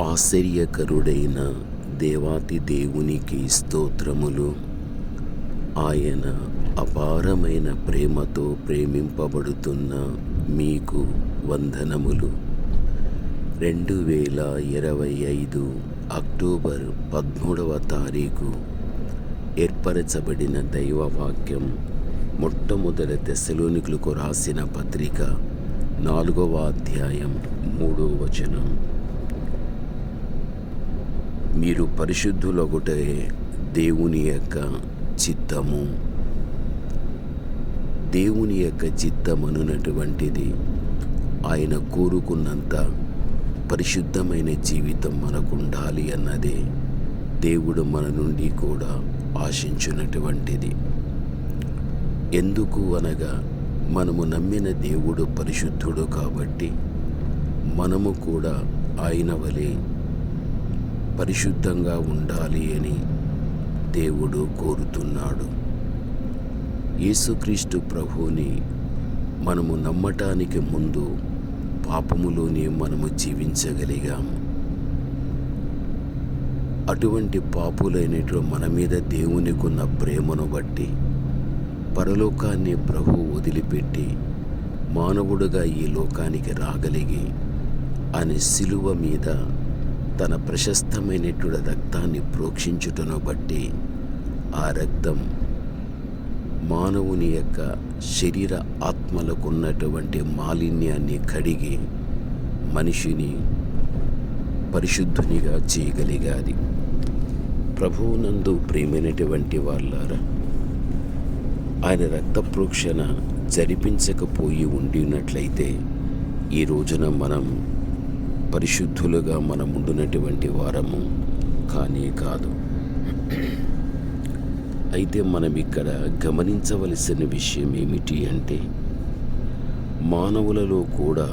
ఆశ్చర్యకరుడైన దేవాతి దేవునికి స్తోత్రములు. ఆయన అపారమైన ప్రేమతో ప్రేమింపబడుతున్న మీకు వందనములు. రెండు వేల ఇరవై ఐదు అక్టోబర్ పదమూడవ తారీఖు ఏర్పరచబడిన దైవవాక్యం మొట్టమొదటి దశలోనికులకు రాసిన పత్రిక నాలుగవ అధ్యాయం మూడో వచనం. మీరు పరిశుద్ధులొకటే దేవుని యొక్క చిత్తము. దేవుని యొక్క చిత్తమనున్నటువంటిది ఆయన కోరుకున్నంత పరిశుద్ధమైన జీవితం మనకు ఉండాలి అన్నదే దేవుడు మన నుండి కూడా ఆశించినటువంటిది. ఎందుకు అనగా మనము నమ్మిన దేవుడు పరిశుద్ధుడు కాబట్టి మనము కూడా ఆయన వలె పరిశుద్ధంగా ఉండాలి అని దేవుడు కోరుతున్నాడు. యేసుక్రీస్తు ప్రభువుని మనము నమ్మటానికి ముందు పాపములోనే మనము జీవించగలిగాము అటువంటి పాపులైనటువంటి మన మీద దేవునికున్న ప్రేమను బట్టి పరలోకాన్ని ప్రభు వదిలిపెట్టి మానవుడుగా ఈ లోకానికి రాగలిగి ఆయన శిలువ మీద తన ప్రశస్తమైనటువంటి రక్తాన్ని ప్రోక్షించుటను బట్టి ఆ రక్తం మానవుని యొక్క శరీర ఆత్మలకు ఉన్నటువంటి మాలిన్యాన్ని కడిగి మనిషిని పరిశుద్ధునిగా చేయగలిగాది. ప్రభువునందు ప్రేమైనటువంటి వాళ్ళారా ఆయన రక్త ప్రోక్షణ జరిపించకపోయి ఉండినట్లయితే ఈ రోజున మనం పరిశుద్ధులుగా మనం ఉండునటువంటి వారము కానీ కాదు. అయితే మనం ఇక్కడ గమనించవలసిన విషయం ఏమిటి అంటే మానవులలో కూడా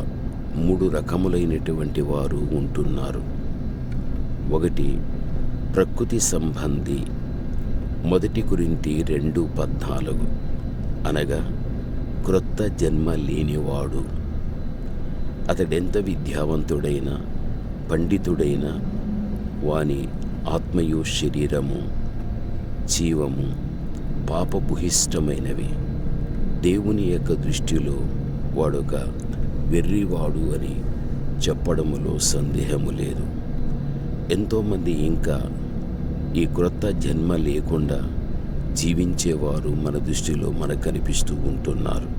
మూడు రకములైనటువంటి వారు ఉంటున్నారు. ఒకటి ప్రకృతి సంబంధి మొదటి గురించి రెండు పద్నాలుగు అనగా క్రొత్త జన్మ లేనివాడు. అతడెంత విద్యావంతుడైనా పండితుడైనా వాని ఆత్మయు శరీరము జీవము పాపభుహిష్టమైనవి దేవుని యొక్క దృష్టిలో వాడొక వెర్రివాడు అని చెప్పడములో సందేహము లేదు. ఎంతోమంది ఇంకా ఈ క్రొత్త జన్మ లేకుండా జీవించేవారు మన దృష్టిలో మనకు కనిపిస్తూ ఉంటున్నారు.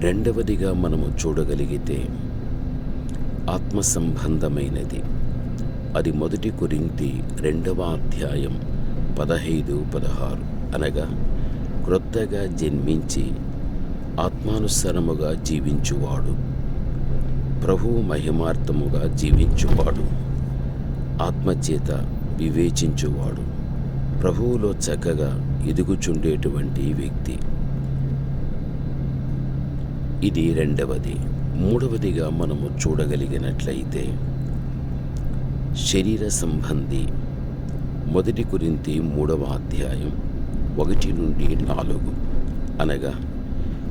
రెండవదిగా మనము చూడగలిగితే ఆత్మ సంబంధమైనది అది మొదటి కొరింతి రెండవ అధ్యాయం పదహైదు పదహారు. అనగా క్రొత్తగా జన్మించి ఆత్మానుసరముగా జీవించువాడు. ప్రభువు మహిమార్థముగా జీవించువాడు. ఆత్మచేత వివేచించువాడు. ప్రభువులో చక్కగా ఎదుగుచుండేటువంటి వ్యక్తి. ఇది రెండవది. మూడవదిగా మనము చూడగలిగినట్లయితే శరీర సంబంధి. మొదటి గురించి మూడవ అధ్యాయం ఒకటి నుండి నాలుగు. అనగా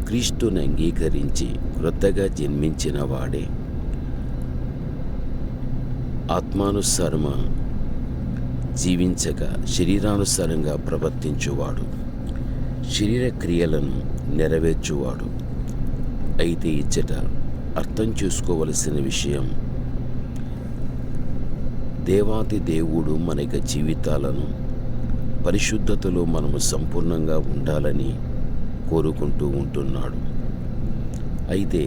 క్రీస్తుని అంగీకరించి క్రొత్తగా జన్మించిన వాడే. ఆత్మానుసారమ? జీవించక శరీరానుసారంగా ప్రవర్తించువాడు. శరీర క్రియలను నెరవేర్చువాడు. అయితే ఇచ్చట అర్థం చేసుకోవలసిన విషయం దేవాతి దేవుడు మన యొక్క జీవితాలను పరిశుద్ధతలో మనము సంపూర్ణంగా ఉండాలని కోరుకుంటూ ఉంటున్నాడు. అయితే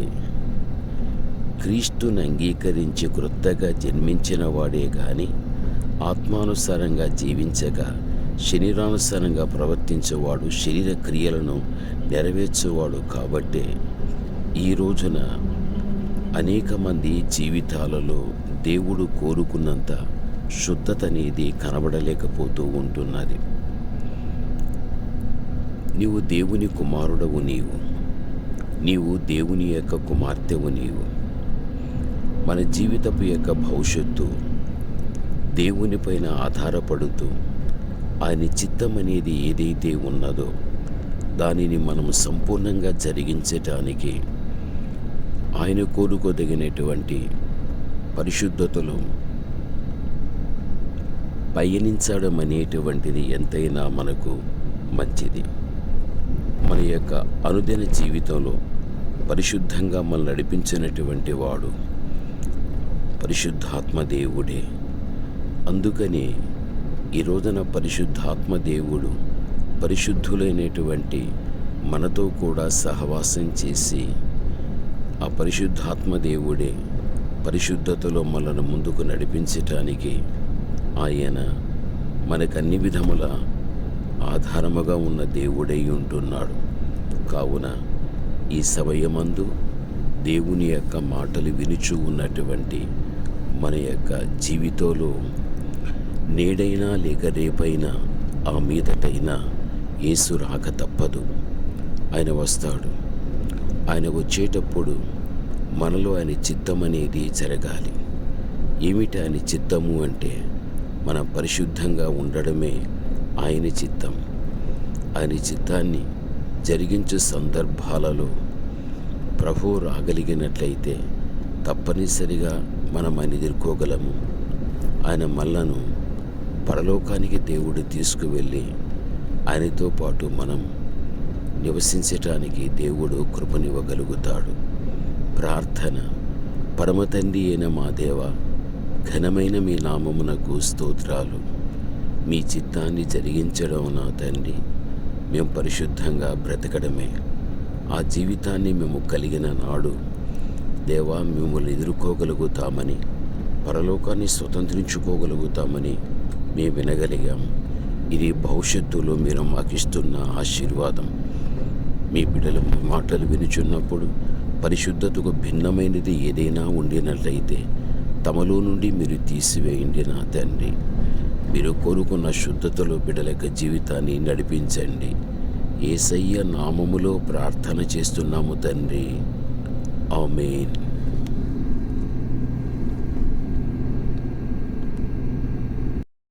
క్రీస్తుని అంగీకరించి క్రొత్తగా జన్మించిన వాడే కానీ ఆత్మానుసారంగా జీవించగా శరీరానుసారంగా ప్రవర్తించేవాడు శరీర క్రియలను నెరవేర్చేవాడు కాబట్టే ఈ రోజున అనేక మంది జీవితాలలో దేవుడు కోరుకున్నంత శుద్ధత అనేది కనబడలేకపోతూ ఉంటున్నది. నీవు దేవుని కుమారుడవు నీవు. నీవు దేవుని యొక్క కుమార్తెవు నీవు. మన జీవితపు యొక్క భవిష్యత్తు దేవునిపైన ఆధారపడుతూ ఆయన చిత్తం అనేది ఏదైతే ఉన్నదో దానిని మనం సంపూర్ణంగా జరిగించటానికి ఆయన కోరుకోదగినటువంటి పరిశుద్ధతలో పయనించడం అనేటువంటిది ఎంతైనా మనకు మంచిది. మన యొక్క అనుదిన జీవితంలో పరిశుద్ధంగా మనం నడిపించినటువంటి వాడు పరిశుద్ధాత్మ దేవుడే. అందుకని ఈ రోజున పరిశుద్ధాత్మ దేవుడు పరిశుద్ధులైనటువంటి మనతో కూడా సహవాసం చేసి ఆ పరిశుద్ధాత్మ దేవుడే పరిశుద్ధతలో మనను ముందుకు నడిపించటానికి ఆయన మనకన్ని విధముల ఆధారముగా ఉన్న దేవుడై ఉంటున్నాడు. కావున ఈ సమయమందు దేవుని యొక్క మాటలు వినుచు ఉన్నటువంటి మన యొక్క జీవితంలో నేడైనా లేక రేపైనా ఆ మీదటైనా యేసు రాక తప్పదు. ఆయన వస్తాడు. ఆయన వచ్చేటప్పుడు మనలో ఆయన చిత్తం అనేది జరగాలి. ఏమిటి ఆయన చిత్తము అంటే మనం పరిశుద్ధంగా ఉండడమే ఆయన చిత్తం. ఆయన చిత్తాన్ని జరిగించే సందర్భాలలో ప్రభు రాగలిగినట్లయితే తప్పనిసరిగా మనం ఆయన ఎదుర్కోగలము. ఆయన మళ్ళను పరలోకానికి దేవుడు తీసుకువెళ్ళి ఆయనతో పాటు మనం నివసించటానికి దేవుడు కృపనివ్వగలుగుతాడు. ప్రార్థన. పరమతండ్రి అయిన మా దేవ ఘనమైన మీ నామమునకు స్తోత్రాలు. మీ చిత్తాన్ని జరిగించడం నా తండ్రి. మేము పరిశుద్ధంగా బ్రతకడమే. ఆ జీవితాన్ని మేము కలిగిన నాడు దేవా మిమ్మల్ని ఎదుర్కోగలుగుతామని పరలోకాన్ని స్వతంత్రించుకోగలుగుతామని మేము వినగలిగాం. ఇది భవిష్యత్తులో మీరు మాకిస్తున్న ఆశీర్వాదం. మీ బిడ్డల మాటలు వినుచున్నప్పుడు పరిశుద్ధతకు భిన్నమైనది ఏదైనా ఉండినట్లయితే తమలో నుండి మీరు తీసివేయండి నా తండ్రి. మీరు కోరుకున్న శుద్ధతలో బిడ్డల యొక్క జీవితాన్ని నడిపించండి. ఏసయ్య నామములో ప్రార్థన చేస్తున్నాము తండ్రి. ఆమెన్.